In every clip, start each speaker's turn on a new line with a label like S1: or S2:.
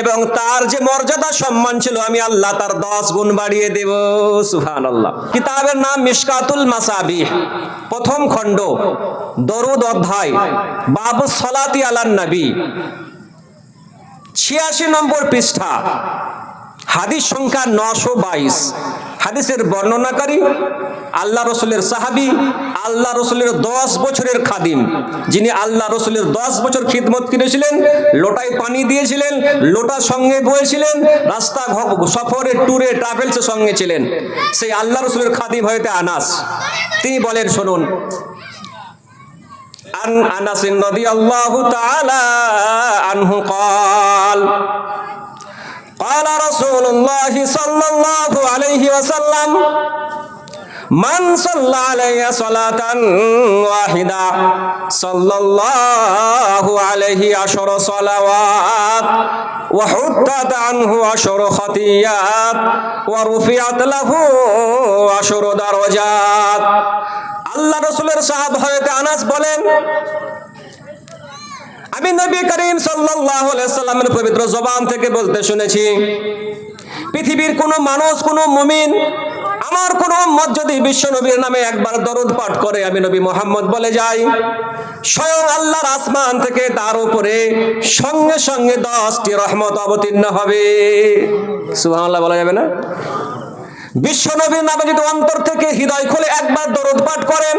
S1: এবং তার যে মর্যাদা, সম্মান ছিল, আমি আল্লাহ তার দশ গুণ বাড়িয়ে দেব। সুহান আল্লাহ কিতাবের নাম মিসকাতুল মাসাবি প্রথম খণ্ড, দরুদ অধ্যায়, বাবু সলাতি আলান নবী। ছিয়াশি নম্বর পৃষ্ঠা, হাদিস সংখ্যা নশো বাইশ। হাদিসের বর্ণনাকারী, আল্লাহ রসুলের সাহাবি, আল্লাহ রসুলের দশ বছরের খাদিম। যিনি আল্লাহ রসুলের দশ বছর খিদমত কিনেছিলেন, লোটায় পানি দিয়েছিলেন লোটা সঙ্গে বয়েছিলেন, রাস্তা সফরে, ট্যুরে, ট্রাভেলসের সঙ্গে ছিলেন। সেই আল্লাহ রসুলের খাদিম হয়েতে আনাস। তিনি বলেন, শুনুন। আন আনাসিন নদী আল্লাহ তালা আনহু কল قال رسول الله صلى الله عليه وسلم من صلى علي صلاة واحدة صلى الله عليه عشر صلوات وحطت عنه عشر خطيات ورفعت له عشر درجات আল্লাহ রসুলের সাহাব হয়তো আনাস বলেন আমি নবী করিম সাল্লাল্লাহু সাল্লামের পবিত্র জবান থেকে বলতে শুনেছি, পৃথিবীর কোনো মানুষ, কোনো মুমিন, আমার কোন উম্মত যদি বিশ্ব নবীর নামে একবার দরদ পাঠ করে, আমি নবী মোহাম্মদ বলে যাই। স্বয়ং আল্লাহর আসমান থেকে তার উপরে সঙ্গে সঙ্গে দশটি রহমত অবতীর্ণ হবে। সুবহানাল্লাহ বলা যাবে না? বিশ্ব নবীর নামে যদি অন্তর থেকে হৃদয় খুলে একবার দরদ পাঠ করেন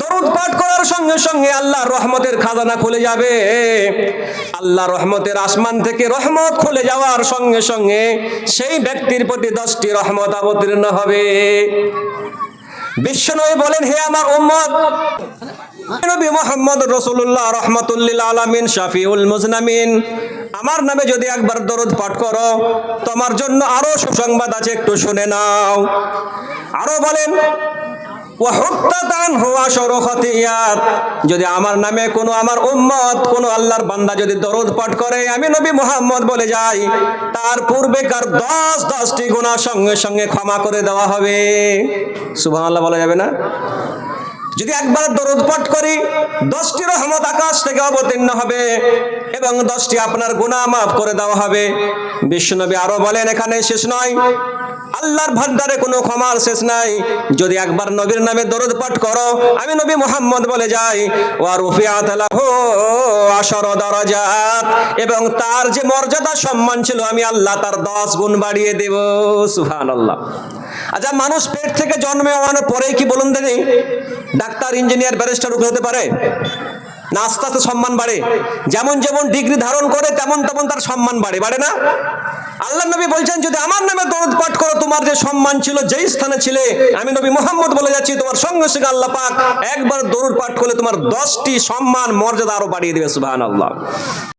S1: দরুদ পাঠ করার সঙ্গে সঙ্গে আল্লাহ রহমতের খাজানা খুলে যাবে। আল্লাহ রহমতের আসমান থেকে রহমত খুলে যাওয়ার সঙ্গে সঙ্গে সেই ব্যক্তির প্রতি দশটি রহমত অবতীর্ণ হবে। বিশ্বনবী বলেন, হে আমার উম্মত, নবী মোহাম্মদ রসুল্লাহ রহমতুল্লিল আলমিন, শাফিউল মুজনামিন, আমার নামে যদি একবার দরুদ পাঠ করো, তোমার জন্য আরও সুসংবাদ আছে, একটু শুনে নাও। আরও বলেন যদি আমার নামে কোনো আমার উম্মত, কোনো আল্লাহর বান্দা যদি দরুদ পাঠ করে, আমি নবী মুহাম্মদ বলে যাই, তার পূর্বেকার দশ, দশটি গুণা সঙ্গে সঙ্গে ক্ষমা করে দেওয়া হবে। সুবহানাল্লাহ বলা যাবে না? যদি একবার দরুদ পাঠ করি, দশটি রহমত আকাশ থেকে অবতীর্ণ হবে এবং দশটি আপনার গুণা মাফ করে দেওয়া হবে। বিশ্বনবী আরও বলেন এখানে শেষ নয়। আল্লাহর ভান্ডারে কোনো ক্ষমার শেষ নাই। যদি একবার নবীর নামে দরুদ পাঠ করো, আমি নবী মোহাম্মদ বলে যাই, ওয়া রুফিয়াত লাহু আশর দরাজাত। এবং তার যে মর্যাদা, সম্মান ছিল, আমি আল্লাহ তার দশ গুণ বাড়িয়ে দেব। সুবহানাল্লাহ। আচ্ছা মানুষ পেট থেকে জন্মে হওয়ানোর পরেই কি বলুন দেখি। ডাক্তার, ইঞ্জিনিয়ার, ব্যারিস্টার হতে পারে? না, আস্তে আস্তে সম্মান বাড়ে। যেমন যেমন ডিগ্রি ধারণ করে, তেমন তেমন তার সম্মান বাড়ে। বাড়ে না? আল্লাহ নবী বলছেন, যদি আমার নামে দরদ পাঠ করো, তোমার যে সম্মান ছিল, যেই স্থানে ছিলে, আমি নবী মোহাম্মদ বলে যাচ্ছি, তোমার সঙ্গে সঙ্গে আল্লাহ পাক একবার দরুদ পাঠ করলে তোমার দশটি সম্মান, মর্যাদা আরও বাড়িয়ে দেবে, সুবহানাল্লাহ।